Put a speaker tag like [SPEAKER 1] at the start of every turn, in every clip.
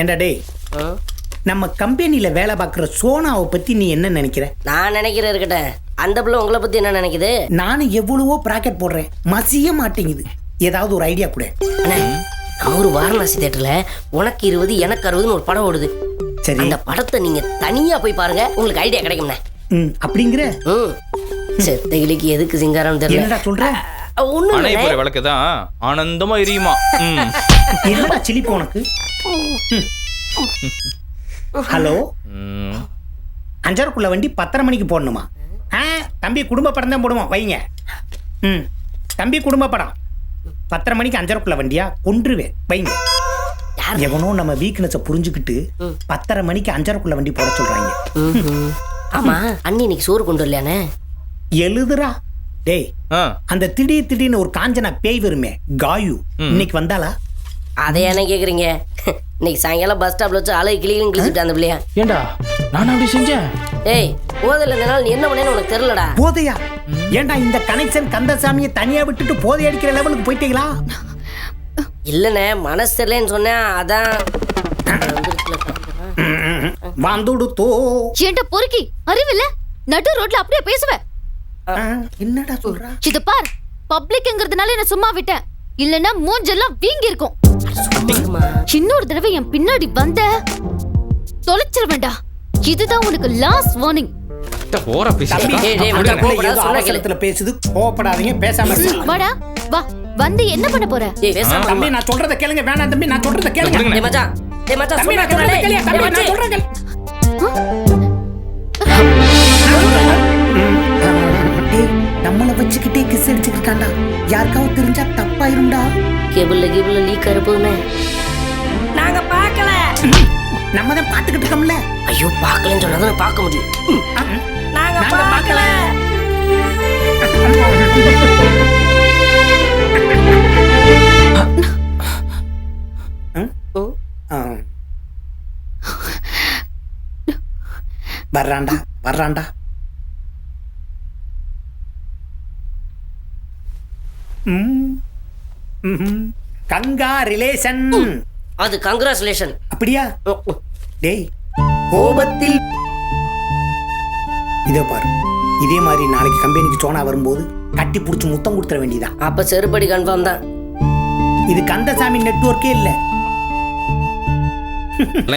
[SPEAKER 1] ஏண்டா டேய். நம்ம கம்பெனியில வேலை பார்க்குற சோனாவை பத்தி நீ என்ன நினைக்கிற?
[SPEAKER 2] நான் நினைக்கிறேன் இருக்கட்டேன் அந்த பிள்ளை உங்களை பத்தி என்ன நினைக்குது?
[SPEAKER 1] நானும் எவ்வளவோ ப்ராக்கெட் போடுறேன். மசிய மாட்டேங்குது. ஏதாவது ஒரு ஐடியா கொடு.
[SPEAKER 2] அண்ணே அவரு வாரணாசி தேட்டர்ல உனக்கு இருபது எனக்கு அறுபதுன்னு ஒரு படம் ஓடுது.
[SPEAKER 1] சரி.
[SPEAKER 2] அந்த படத்தை நீங்க தனியா போய் பாருங்க. உங்களுக்கு ஐடியா கிடைக்கும்ண்ணே.
[SPEAKER 1] ம் அப்படிங்கிற?
[SPEAKER 2] ம். செத்த கிளிக்கு எதுக்கு சிங்காரம் தெரியல.
[SPEAKER 1] என்னடா சொல்ற?
[SPEAKER 2] ஒண்ணும்
[SPEAKER 3] அணைப்புற விளக்கு தான் ஆனந்தமா எரியுமா. ம்.
[SPEAKER 1] என்னடா சிலிப்பு உனக்கு? ஹலோ. அஞ்சரைக்குள்ள வண்டி பத்தரை மணிக்கு போடணுமா? ஆ தம்பி குடும்ப படம் தான் போடுவோம் வைங்க. ம். தம்பி குடும்ப படம். பத்தரை மணிக்கு அஞ்சரைக்குள்ள வண்டியா? கொன்றுவேன் வைங்க.
[SPEAKER 2] யார்?
[SPEAKER 1] எவனோ நம்ம வீக்னஸை புரிஞ்சுக்கிட்டு பத்தரை மணிக்கு அஞ்சரைக்குள்ள வண்டி போட சொல்றாங்க.
[SPEAKER 2] ம்ஹும். ஆமா அண்ணி இன்னைக்கு சோறு கொண்டு வரலையானே
[SPEAKER 1] எழுதுறா. டேய்
[SPEAKER 3] ஆ.
[SPEAKER 1] அந்த திடீர் திடீர்னு ஒரு காஞ்சனா பேய் வருமே காயு இன்னைக்கு வந்தாளா?
[SPEAKER 2] அதை என்ன கேக்குறீங்க? இன்னைக்கு சாயங்காலம் பஸ் ஸ்டாப்ல வச்சு அழகு கிளிகளும் கிழிச்சுட்டு அந்த பிள்ளையா?
[SPEAKER 3] ஏண்டா நான் அப்படி செஞ்சேன்?
[SPEAKER 2] ஏய் போதில் இருந்தனால நீ என்ன பண்ணேன்னு உனக்கு தெரியலடா.
[SPEAKER 1] போதையா? ஏன்டா இந்த கனெக்ஷன் கந்தசாமியை தனியா விட்டுட்டு போதை அடிக்கிற லெவலுக்கு போயிட்டீங்களா?
[SPEAKER 2] இல்லண்ணே மனசு சரியில்லைன்னு சொன்னேன் அதான்.
[SPEAKER 1] வந்துடுத்தோ
[SPEAKER 4] ஏன்டா பொறுக்கி அறிவில்ல? நடு ரோட்ல அப்படியே பேசுவ.
[SPEAKER 1] ஆ, என்னடா சொல்றா?
[SPEAKER 4] இத பார் பப்ளிக்ங்கிறதுனால என்ன சும்மா விட்டேன். இல்லனா மூஞ்செல்லாம் வீங்கி இருக்கும் இன்னொரு தடவை என் பின்னாடி வந்த தொலைச்சிருவேண்டா இதுதான் உனக்கு லாஸ்ட் வார்னிங்
[SPEAKER 1] பேசுது கோவப்படாதீங்க பேசாம.
[SPEAKER 4] வாடா வா வந்து என்ன பண்ண போற?
[SPEAKER 1] தம்பி நான் சொல்றத கேளுங்க வேணாம் தம்பி நான் சொல்றத கேளுங்க.
[SPEAKER 2] மச்சான் டேய் மச்சான்
[SPEAKER 1] தம்பி நான் சொல்றத தம்பி நான் நம்மள வச்சுக்கிட்டே கிஸ் அடிச்சுக்கிட்டாண்டா? யாருக்காவது தெரிஞ்சா தப்பாயிரும்டா.
[SPEAKER 2] கேபிள்ல கேபிள்ல லீக் இருப்பதுமே நாங்க பார்க்கல.
[SPEAKER 1] நம்ம தான் பாத்துக்கிட்டு இருக்கோம்ல.
[SPEAKER 2] ஐயோ பார்க்கலன்னு சொன்னா பார்க்க முடியும். நாங்க பார்க்கல.
[SPEAKER 1] ம்? ஆ. கங்கா ரிலேஷன்
[SPEAKER 2] அது கங்க்ராச்சுலேஷன்.
[SPEAKER 1] அப்படியா? டேய் கோபத்தில். இதோ பாரு இதே மாதிரி நாளைக்கு கம்பெனிக்கு சோனா வரும்போது கட்டி பிடிச்சி முத்தம் கொடுத்துட வேண்டியதான்
[SPEAKER 2] அப்ப செருப்படி கன்ஃபார்ம் தான்.
[SPEAKER 1] இது கந்தசாமி நெட்வொர்க்கே இல்ல.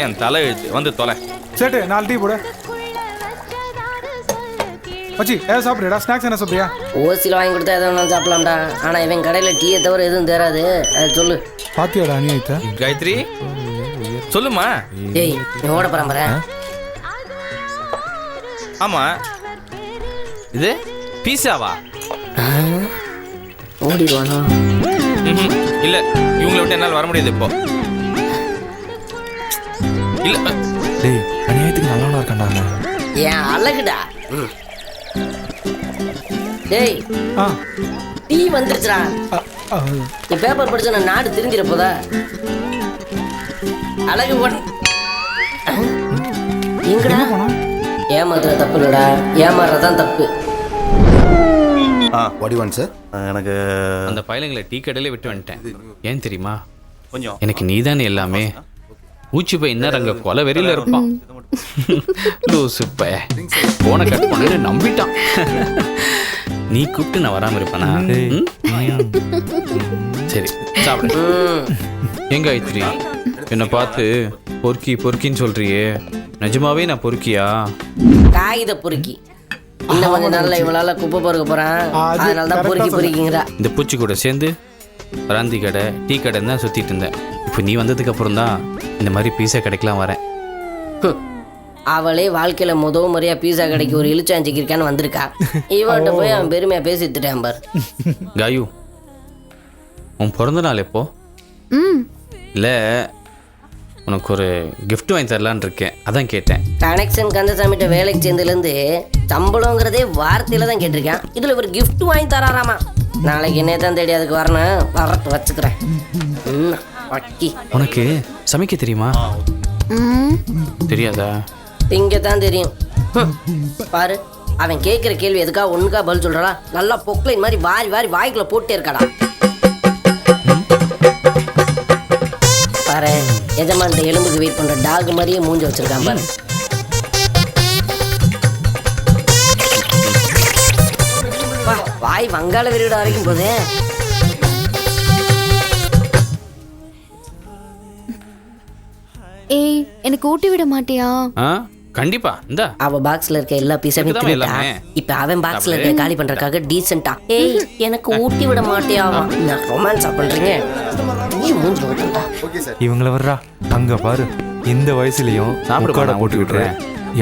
[SPEAKER 3] என் தலை வந்து தொலை.
[SPEAKER 5] சேட்டு நாலு டீ போடு. மச்சி ஏதாவது சாப்பிடுடா ஸ்நாக்ஸ் என்ன சாப்பிடுறியா?
[SPEAKER 2] ஓசியில் வாங்கி கொடுத்தா எதை வேணாலும் சாப்பிடலாம்டா. ஆனா இவன் கடையில டீயை தவிர எதுவும் தராது அது சொல்லு.
[SPEAKER 5] பாத்தியாடா அநியாயத்தை
[SPEAKER 3] காயத்ரி சொல்லுமா
[SPEAKER 2] ஏய் நீ ஓட பரம்பரை
[SPEAKER 3] ஆமா. இது பீஸாவா?
[SPEAKER 2] ஓடிடுவானோ.
[SPEAKER 3] இல்ல இவங்களை விட்டு என்னால் வர முடியாது இப்போ. இல்ல
[SPEAKER 5] டேய் அநியாயத்துக்கு நல்லா இருக்கான்டா.
[SPEAKER 2] ஏன் அழகுடா. ம். டேய்
[SPEAKER 5] ஆ.
[SPEAKER 2] டீ வந்துருச்சுடா. நீ பேப்பர் படிச்ச நான் நாடு திரும்பிட போதா? அழகு ஒன் எங்கடா? ஏமாத்துற தப்பு இல்லடா. ஏமாறுறதான் தப்பு.
[SPEAKER 6] வடிவான் சார்
[SPEAKER 7] எனக்கு
[SPEAKER 3] அந்த பயலுங்களை டீ கடையில விட்டு வந்துட்டேன். ஏன் தெரியுமா?
[SPEAKER 7] கொஞ்சம்.
[SPEAKER 3] எனக்கு நீதானே எல்லாமே. ஊச்சி போய் இன்னும் அங்க கொலை வெறியில இருப்பான். லூசு பய போனை கட் பண்ணு நம்பிட்டான். நீ கூப்பிட்டு நான் வராம இருப்பேனா? சரி சாப்பிடு. எங்க ஐத்ரி என்னை பார்த்து பொறுக்கி பொறுக்கின்னு சொல்றியே. நிஜமாவே நான் பொறுக்கியா?
[SPEAKER 2] காகித பொறுக்கி. இன்னும் கொஞ்ச நாள்ல இவளால குப்பை பொறுக்க போறான்
[SPEAKER 5] அது
[SPEAKER 2] அதனால தான் பொறுக்கி பொறுக்கிங்கிறா.
[SPEAKER 3] இந்த பூச்சி கூட சேர்ந்து ராந்தி கடை டீ கடை தான் சுத்திட்டு இருந்தேன். இப்போ நீ வந்ததுக்கு அப்புறம் தான் இந்த மாதிரி பீஸா கடைக்கெல்லாம் வரேன்.
[SPEAKER 2] அவளே வாழ்க்கையில முதல் முறையா பீஸா கடைக்கு ஒரு இழுச்சாஞ்சிக்கு இருக்கான்னு வந்திருக்கா. இவன்கிட்ட போய் அவன் பெருமையா பேசிட்டுட்டேன் பார்.
[SPEAKER 3] காயு உன் பிறந்த நாள் எப்போ?
[SPEAKER 4] ம்.
[SPEAKER 3] இல்லை உனக்கு ஒரு gift வாங்கி தரலான்னு இருக்கேன். அதான் கேட்டேன்.
[SPEAKER 2] கனெக்ஷன் கந்தசாமிட்ட வேலைக்கு சேர்ந்ததுலேருந்து சம்பளங்கிறதே வார்த்தையில தான் கேட்டிருக்கேன். இதுல ஒரு gift வாங்கி தராராமா? நாளைக்கு என்னைய தான் தேடி அதுக்கு வரணும். வரட்டு வச்சுக்கிறேன். ம், வட்டி
[SPEAKER 3] உனக்கு சமைக்க தெரியுமா?
[SPEAKER 4] ம்.
[SPEAKER 3] தெரியாதா?
[SPEAKER 2] திங்க தான் தெரியும். பாரு அவன் கேட்குற கேள்வி எதுக்கா ஒண்ணுக்கா பதில் சொல்றா நல்லா பொக்லைன் மாதிரி வாரி வாரி வாய்க்குள்ள போட்டே இருக்காடா. பாரு எஜமான்ட்ட எலும்புக்கு வெயிட் பண்ற டாக் மாதிரியே மூஞ்சி வச்சிருக்கான் பாரு. வா, வாய் வங்காள விரிவிட வரைக்கும் போதே
[SPEAKER 4] ஏய் எனக்கு ஊட்டி விட மாட்டியா?
[SPEAKER 3] ஆ? கண்டிப்பா இந்தா.
[SPEAKER 2] அவ பாக்ஸ்ல இருக்க எல்லா பீஸையும்
[SPEAKER 3] எல்லாமே.
[SPEAKER 2] இப்ப அவன் பாக்ஸ்ல இருக்க காலி பண்றதுக்காக டீசென்ட்டா ஏய் எனக்கு ஊட்டி விட மாட்டியாவா நான் ரொமான்ஸா பண்றீங்க? நீ மூஞ்சி ஊத்துடா
[SPEAKER 6] இவங்கள வர்றா. அங்க பாரு இந்த வயசுலயும்
[SPEAKER 3] சாப்பிடு
[SPEAKER 6] போட்டுக்கிட்டு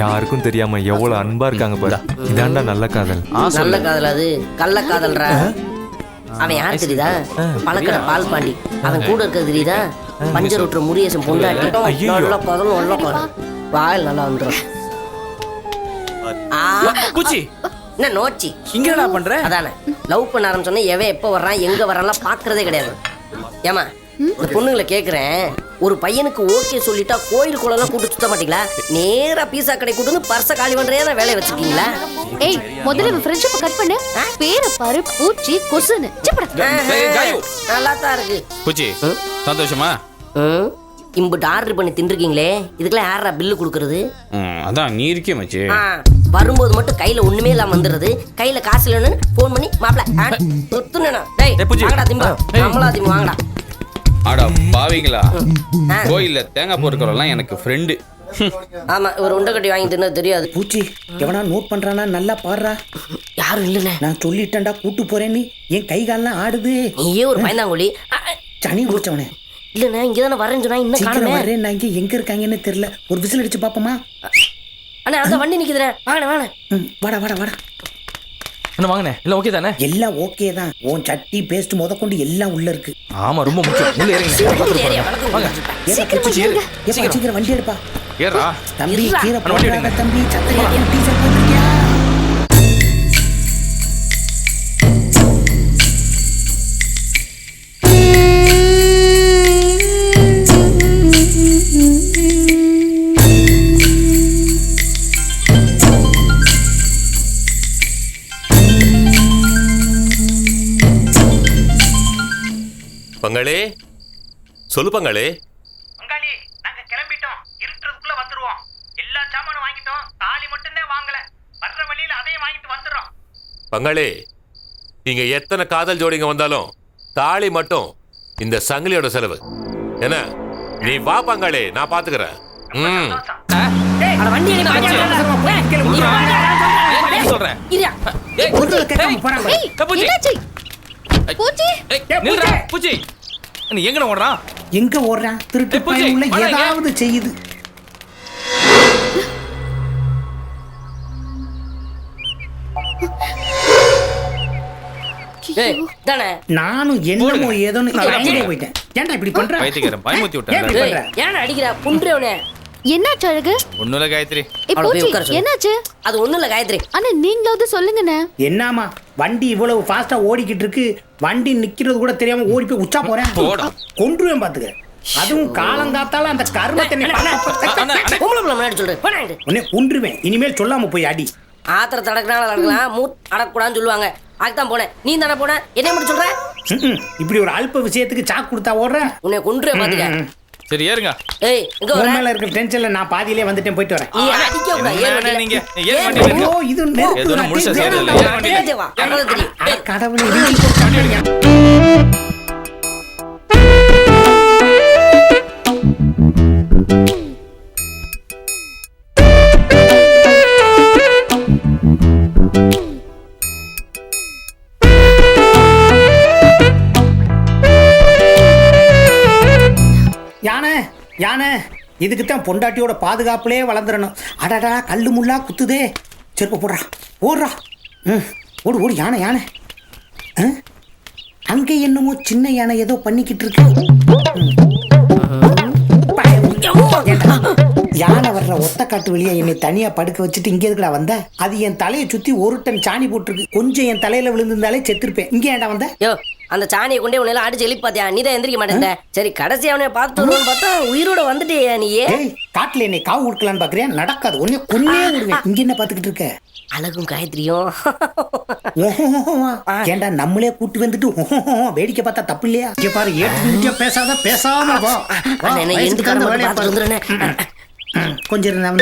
[SPEAKER 6] யாருக்கும் தெரியாம எவ்வளவு அன்பா இருக்காங்க பாரு. இதாண்டா நல்ல காதல்.
[SPEAKER 3] ஆ
[SPEAKER 2] நல்ல காதல் அது. கள்ள காதல்ரா? அவன் யார் தெரியுதா? பழக்கடை பால் பாண்டி அவன் கூட இருக்கிறது தெரியுதா? பஞ்சர் விட்டுற முருகேசன் பொண்டாட்டி. நல்ல காதல் நல்ல காதல் வாயில் நல்லா வந்துடும்
[SPEAKER 3] பூச்சி.
[SPEAKER 2] என்ன நோச்சி?
[SPEAKER 3] இங்க என்ன பண்ற?
[SPEAKER 2] அதானே. லவ் பண்ண ஆரம்பிச்சோன்னே எவன் எப்போ வர்றான் எங்க வர்றான்லாம் பார்க்கறதே கிடையாது. ஏமா இந்த பொண்ணுங்களை கேட்குறேன் ஒரு பையனுக்கு ஓகே சொல்லிட்டா கோயில் குளம்லாம் கூட்டு சுத்த மாட்டீங்களா? நேரா பீஸா கடை கூட்டு வந்து பர்ச காலி பண்றே தான் வேலையை வச்சிருக்கீங்களா?
[SPEAKER 4] ஏய் முதல்ல உன் ஃப்ரெண்ட்ஷிப்பை கட் பண்ணு. பேரை பாரு பூச்சி கொசுன்னு.
[SPEAKER 2] நல்லா தான் இருக்கு.
[SPEAKER 3] பூச்சி சந்தோஷமா?
[SPEAKER 2] இம்புட்டு ஆர்டர் பண்ணி தின்றுருக்கீங்களே? இதுக்கெல்லாம் யாரா பில்லு கொடுக்கறது?
[SPEAKER 3] ம், அதான் நீ இருக்கே மச்சி.
[SPEAKER 2] வரும்போது மட்டும் கையில ஒண்ணுமே இல்லாம வந்துடுறது. கையில காசு இல்லைன்னு ஃபோன் பண்ணி மாப்பிள துத்துனா டேய். வாங்கடா திம்பா. நம்மளா திம்பா வாங்கடா.
[SPEAKER 3] அடா பாவிங்களா. கோயில்ல தேங்காய் பொறுக்கிறவெல்லாம் எனக்கு ஃப்ரெண்டு
[SPEAKER 2] ஆமா ஒரு உண்டை கட்டி வாங்கி தின்னது தெரியாது.
[SPEAKER 1] பூச்சி எவனா நோட் பண்றானா? நல்லா பாடுறா.
[SPEAKER 2] யாரும் இல்லைண்ணே.
[SPEAKER 1] நான் சொல்லிட்டேன்டா கூட்டு போறேன்னு என் கை கால்லாம் ஆடுது.
[SPEAKER 2] நீயே ஒரு பயந்தாங்கொழி.
[SPEAKER 1] சனி குடிச்சவனே
[SPEAKER 2] இல்லைண்ணே இங்கே தானே வரேன்னு சொன்னா இன்னும் காணுமே.
[SPEAKER 1] வர்றேன் நான் இங்க எங்க இருக்காங்கன்னு தெரியல. ஒரு விசில் அடிச்சு பாப்போமா?
[SPEAKER 2] அண்ணா அந்த வண்டி நிக்குதுண்ணே. வாங்கண்ணே வாங்க
[SPEAKER 1] ம், வாடா வாடா வாடா.
[SPEAKER 5] என்ன வாங்கினேன் இல்லை ஓகே தானே?
[SPEAKER 1] எல்லாம் ஓகே தான். உன் சட்டி பேஸ்ட் முத கொண்டு எல்லாம் உள்ள இருக்கு.
[SPEAKER 5] ஆமா ரொம்ப முக்கியம். உள்ள இறங்குங்க.
[SPEAKER 1] ஏப்பா, சீக்கிரம் வண்டி எடுப்பா.
[SPEAKER 5] ஏறா
[SPEAKER 1] தம்பி. கீரை
[SPEAKER 5] அண்ணா,
[SPEAKER 1] போடாத. தம்பி சத்தையா டீசல் போட்டுருக்கியா
[SPEAKER 7] சொல்லு பங்களே
[SPEAKER 1] பங்காளி நாங்க கிளம்பிட்டோம் இருட்டுறதுக்குள்ள வந்துருவோம் எல்லா சாமானும் வாங்கிட்டோம் தாலி மட்டும்தான் வாங்கல வர்ற வழியில அதையும் வாங்கிட்டு வந்துடுறோம்
[SPEAKER 7] பங்களே நீங்க எத்தனை காதல் ஜோடிங்க வந்தாலும் தாலி மட்டும் இந்த சங்கிலியோட செலவு என்ன நீ வா பங்களே நான் பாத்துக்கிறேன் ம்
[SPEAKER 2] அட வண்டி எங்க
[SPEAKER 5] சொல்றேன்
[SPEAKER 4] பூச்சி
[SPEAKER 5] பூச்சி நீ எங்கன ஓடுறான்
[SPEAKER 1] எங்க ஓடுறான்? திருட்டு
[SPEAKER 5] ஏய், பூச்சி,
[SPEAKER 1] பையன் உள்ள
[SPEAKER 5] வாடா இங்க.
[SPEAKER 1] ஏதாவது செய்யுது. நானும் என்னமோ ஏதோன்னு பயந்தே போயிட்டேன். ஏன்டா இப்படி பண்ற?
[SPEAKER 3] பயமுத்தி விட்டேன்
[SPEAKER 1] இப்படி
[SPEAKER 2] ஏய்
[SPEAKER 1] பண்ற?
[SPEAKER 2] ஏன் அடிக்கிற? புன்றவனே
[SPEAKER 4] என்னாச்சு அழகு?
[SPEAKER 3] ஒண்ணுல காயத்ரி.
[SPEAKER 2] போய் உட்கார சொல்லு.
[SPEAKER 4] என்னாச்சு?
[SPEAKER 2] அது ஒண்ணும் இல்ல காயத்ரி.
[SPEAKER 4] அண்ணா நீங்களாவது சொல்லுங்கண்ணே.
[SPEAKER 1] என்னாமா வண்டி இவ்வளவு ஃபாஸ்டா ஓடிக்கிட்டு இருக்கு. வண்டி நிக்கிறது கூட தெரியாம ஓடி போய் உச்சா போறேன்.
[SPEAKER 3] போடா.
[SPEAKER 1] கொன்றுவேன் பாத்துக்க. அதுவும் காலங்காத்தால அந்த கர்மத்தை நீ பண்ண-
[SPEAKER 2] பொம்பளை பிள்ளை முன்னாடி சொல்றேன். போனாண்டு
[SPEAKER 1] உன்னை கொன்றுவேன். இனிமேல் சொல்லாம போய் அடி.
[SPEAKER 2] ஆத்திரத்தை அடக்கினாலும் அடக்கலாம் மூ. அடக்கூடாதுன்னு சொல்லுவாங்க. அதுதான் போனேன். நீ தானே போன? என்ன மட்டும் சொல்ற?
[SPEAKER 1] ம்ம். இப்படி ஒரு அல்ப விஷயத்துக்கு சாக்கு கொடுத்தா ஓடுற?
[SPEAKER 2] உன்னை கொன்றுவே பாத்துக்க.
[SPEAKER 3] சரி ஏறுங்க
[SPEAKER 2] ஏய் இங்க வர
[SPEAKER 1] மேல இருக்க டென்ஷன்ல நான் பாதியிலே வந்துட்டேன் போயிட்டு வரேன்
[SPEAKER 2] நீ அடிக்க ஏறு வண்டியில.
[SPEAKER 3] நீங்க
[SPEAKER 2] ஏறு
[SPEAKER 3] வண்டியில.
[SPEAKER 1] ஓ இது
[SPEAKER 3] ஏதோ ஒண்ணு முழுசா
[SPEAKER 1] ராட்டி,
[SPEAKER 3] செய்யறது இல்ல. ஏறு வண்டியில.
[SPEAKER 2] ஏறு வா, அவ்வளவுதான் தெரியும்.
[SPEAKER 1] அட
[SPEAKER 2] ஏய்,
[SPEAKER 1] கடவுளே இடி போட்டாங்க. யானை யானை. இதுக்கு தான் பொண்டாட்டியோட பாதுகாப்புலே வளர்ந்துடணும் அடடா கல்லு முள்ளா குத்துதே. செருப்பு போடுறா ஓடுறா ம் ஓடு ஓடு யானை யானை. அங்கே என்னமோ சின்ன யானை ஏதோ பண்ணிக்கிட்டு இருக்கு. யானை வர்ற ஒத்த காட்டு வெளியே என்னை தனியா படுக்க வச்சுட்டு இங்கே இருக்கடா வந்த? அது என் தலையை சுத்தி ஒரு டன் சாணி போட்டிருக்கு. கொஞ்சம் என் தலையில விழுந்திருந்தாலே செத்துருப்பேன். இங்கே ஏன்டா வந்த?
[SPEAKER 2] அந்த சாணியை கொண்டே உன்னையில அடிச்சு எழுப்பி பார்த்தியா? நீ தான் எந்திரிக்க மாட்டேன் சரி கடைசி அவனை வருவோன்னு பார்த்தா உயிரோட வந்துட்டியா நீயே
[SPEAKER 1] ஏய் காட்டுல என்னை காவு கொடுக்கலான்னு பாக்குறியா? நடக்காது. உன்னை கொன்னே விடுவேன் இங்க என்ன பாத்துக்கிட்டு இருக்க?
[SPEAKER 2] அழகும் காயத்ரியும்.
[SPEAKER 1] ஏன்டா நம்மளே கூட்டு வந்துட்டு வேடிக்கை பார்த்தா தப்பு இல்லையா? இங்க பாரு ஏற்று பேசாத பேசாம வா. ம், கொஞ்சம் நான்.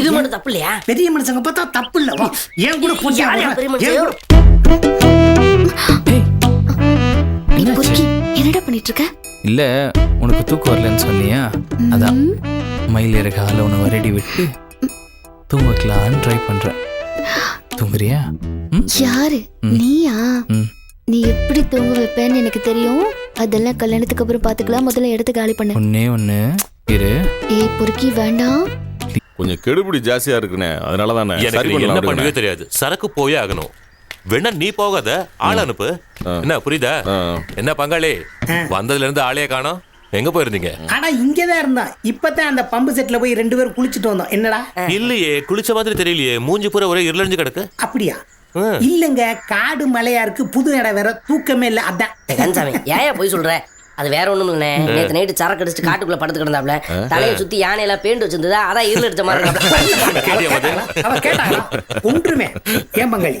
[SPEAKER 2] இது மட்டும் தப்பு இல்லையா?
[SPEAKER 1] பெரிய மனுஷங்க பார்த்தா தப்பு இல்ல. வா ஏன் கூட
[SPEAKER 4] என்னடா பண்ணிட்டு இருக்க
[SPEAKER 5] இல்ல உனக்கு தூக்கம் வரலன்னு சொன்னியா? அதான் மயில் இறகால உன்னை வரடி விட்டு தூங்க வைக்கலான்னு ட்ரை பண்றேன். தூங்குறியா?
[SPEAKER 4] யாரு. நீயா. நீ எப்படி தூங்க வைப்பேன்னு எனக்கு தெரியும். அதெல்லாம் கல்யாணத்துக்கு அப்புறம் பாத்துக்கலாம். முதல்ல இடத்த காலி பண்ணு.
[SPEAKER 5] ஒன்னே ஒண்ணு. இரு.
[SPEAKER 4] ஏய் பொறுக்கி வேண்டாம்.
[SPEAKER 8] கொஞ்சம் கெடுபிடி ஜாஸ்தியா இருக்குண்ணே அதனால தானே?
[SPEAKER 7] எனக்கு நீ என்ன பண்ணவே. தெரியாது. சரக்கு போயே ஆகணும். வேணா நீ போகாத ஆள் அனுப்பு. என்ன புரியுதா. என்ன பங்காளி? வந்ததுல இருந்து ஆளையே காணோம். எங்க போயிருந்தீங்க?
[SPEAKER 1] ஆனா இங்கதான் இருந்தான். இப்பதான் அந்த பம்பு செட்ல போய் ரெண்டு பேரும் குளிச்சுட்டு வந்தோம். என்னடா?
[SPEAKER 7] இல்லையே குளிச்ச மாதிரி தெரியலையே. மூஞ்சி பூரா ஒரே இருளஞ்சு கிடக்கு.
[SPEAKER 1] அப்படியா. இல்லங்க காடு மலையா இருக்கு புது இடம் வேற தூக்கமே இல்ல. அதான்.
[SPEAKER 2] ஏன் போய் சொல்ற? அது வேற ஒண்ணும் இல்ல நேத்து நைட்டு சரக்கு அடிச்சுட்டு காட்டுக்குள்ள படுத்து கிடந்தாப்ல. தலையை சுத்தி யானையில பேண்ட் வச்சிருந்ததா? அதான் இருள் அடிச்ச மாதிரி?
[SPEAKER 1] அவ ஒன்றுமே ஏன் பங்காளி?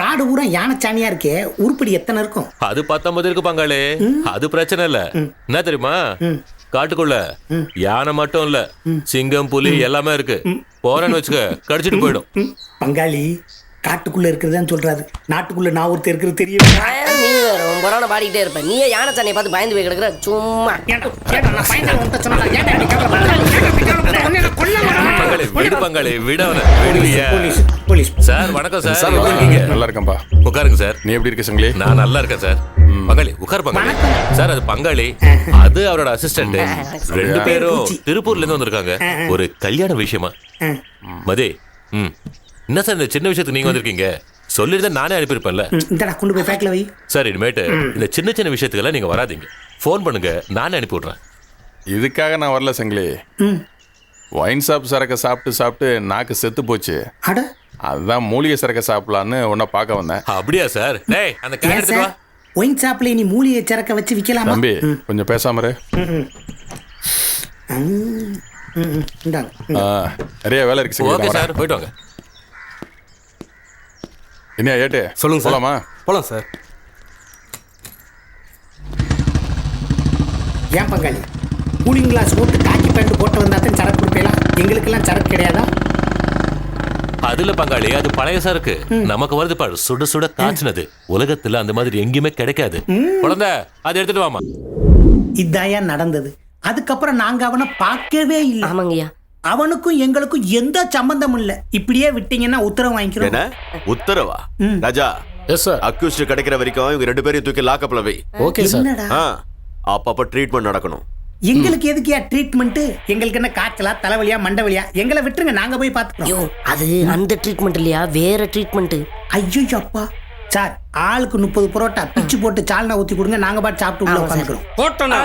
[SPEAKER 1] காடு பூரா யானைச்சாணியா இருக்கே உருப்படி எத்தனை இருக்கும்?
[SPEAKER 7] அது பத்தொன்பது இருக்கு பங்காளி. அது பிரச்சனை இல்ல. என்ன தெரியுமா? காட்டுக்குள்ள யானை மட்டும் இல்ல. சிங்கம் புலி எல்லாமே இருக்கு. போறேன்னு வச்சுக்க கடிச்சிட்டு போயிடும்.
[SPEAKER 1] பங்காளி காட்டுக்குள்ள இருக்கிறதுதான் சொல்றாரு. நாட்டுக்குள்ள நான் ஒருத்தர் இருக்கிறது தெரியும்
[SPEAKER 2] நீ உன் புறான பாடிக்கிட்டே இருப்ப. நீயே யானை சாணியை பார்த்து பயந்து போய் கிடக்குற? சும்மா.
[SPEAKER 7] விடு பங்காளி
[SPEAKER 1] போலீஸ் போலீஸ்
[SPEAKER 7] சார் வணக்கம் சார்.
[SPEAKER 8] சார்
[SPEAKER 7] எப்படி
[SPEAKER 8] நல்லா
[SPEAKER 7] இருக்கீங்க?
[SPEAKER 8] நல்லா இருக்கேன்பா
[SPEAKER 7] உட்காருங்க சார்.
[SPEAKER 8] நீ எப்படி இருக்க சங்கிலி?
[SPEAKER 7] நான் நல்லா இருக்கேன் சார். பங்காளி உட்கார் பங்காளி சார் அது பங்காளி. அது அவரோட அசிஸ்டன்ட் ரெண்டு பேரும். திருப்பூர்ல இருந்து வந்திருக்காங்க. ஒரு கல்யாண விஷயமா. மதி ம். என்ன சார் இந்த சின்ன விஷயத்துக்கு நீங்க வந்திருக்கீங்க? சொல்லிருந்தா நானே அனுப்பியிருப்பேன்ல.
[SPEAKER 1] இந்தடா கொண்டு போய் பேக்ல வை.
[SPEAKER 7] சார் இனிமேட்டு இந்த சின்ன சின்ன விஷயத்துக்கெல்லாம் நீங்க வராதீங்க. ஃபோன் பண்ணுங்க நானே அனுப்பி விடுறேன்
[SPEAKER 8] இதுக்காக நான் வரல சங்கிலி.
[SPEAKER 1] ம்.
[SPEAKER 8] ஒயின் ஷாப் சரக்கை சாப்பிட்டு சாப்பிட்டு நாக்கு செத்து போச்சு.
[SPEAKER 1] அட.
[SPEAKER 8] அதுதான் மூலிகை சரக்கை சாப்பிடலான்னு உன்னை பார்க்க வந்தேன்.
[SPEAKER 7] அப்படியா சார்? டேய் அந்த கேன்
[SPEAKER 1] ஏன்
[SPEAKER 7] எடுத்துட்டு
[SPEAKER 1] சார்?
[SPEAKER 7] வா
[SPEAKER 1] ஒயின் ஷாப்ல நீ மூலிகை சரக்க வச்சு விக்கலாமா?
[SPEAKER 8] தம்பி கொஞ்சம் பேசாம இரு.
[SPEAKER 1] ம், ம், இந்தாங்க ம்.
[SPEAKER 8] ஆ, நிறைய வேலை இருக்கு சங்கிலி
[SPEAKER 7] ஓகே
[SPEAKER 8] நான் வரேன்.
[SPEAKER 7] சார் போயிட்டு வாங்க.
[SPEAKER 8] என்ன ஏட்டு?
[SPEAKER 9] சொல்லுங்க.
[SPEAKER 8] போலாமா?
[SPEAKER 9] போலாம் சார்.
[SPEAKER 1] ஏன் பங்காளி? கூலிங் கிளாஸ் போட்டு காக்கி பேண்ட் போட்டு வந்தா தான் சரக்கு கொடுக்கலாம் எங்களுக்கெல்லாம் சரக்கு கிடையாதா?
[SPEAKER 7] அதுல பங்காளி அது பழைய சரக்கு. நமக்கு வருது பாரு சுட சுட காய்ச்சினது. உலகத்துல அந்த மாதிரி எங்கேயுமே கிடைக்காது. குழந்தை அதை எடுத்துட்டு வாமா
[SPEAKER 1] இதாயா நடந்தது. அதுக்கப்புறம் நாங்க அவனை பார்க்கவே இல்லை.
[SPEAKER 2] ஆமாங்கய்யா.
[SPEAKER 1] அவனுக்கும் எங்களுக்கும் எந்த சம்பந்தமும் இல்ல. இப்படியே விட்டீங்கன்னா உத்தரவு வாங்கிக்கிறோம்.
[SPEAKER 9] என்ன? உத்தரவா? ராஜா
[SPEAKER 5] எஸ் சார்
[SPEAKER 9] அக்யூஸ்ட் கிடைக்கிற வரைக்கும் இவங்க ரெண்டு பேரையும் தூக்கி லாக்கப்ல வை.
[SPEAKER 5] ஓகே சார்
[SPEAKER 1] என்னடா?
[SPEAKER 9] ஆ அப்பப்ப ட்ரீட்மெண்ட் நடக்கணும்.
[SPEAKER 1] எங்களுக்கு எதுக்குயா ட்ரீட்மெண்ட் எங்களுக்கு என்ன காய்ச்சலா தலைவலியா மண்டவலியா? எங்களை விட்டுருங்க நாங்க போய்
[SPEAKER 2] ஐயோ
[SPEAKER 1] பாத்துக்கிறோம்
[SPEAKER 2] அது அந்த ட்ரீட்மெண்ட் இல்லையா? வேற ட்ரீட்மெண்ட்
[SPEAKER 1] ஐயோ அப்பா. சார் ஆளுக்கு முப்பது புரோட்டா பிச்சு போட்டு சால்னா ஊத்தி கொடுங்க நாங்க பாட்டு சாப்பிட்டு உள்ள உட்காந்துக்கிறோம்.
[SPEAKER 10] போட்டனா?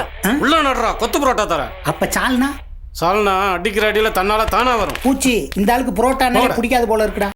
[SPEAKER 10] உள்ள நடுறா கொத்து புரோட்டா தரேன்.
[SPEAKER 1] அப்ப சால்னா?
[SPEAKER 10] சால்னா அடிக்கிற அடியில தன்னால தானா வரும்.
[SPEAKER 1] பூச்சி இந்த ஆளுக்கு புரோட்டா பிடிக்காது போல இருக்குடா.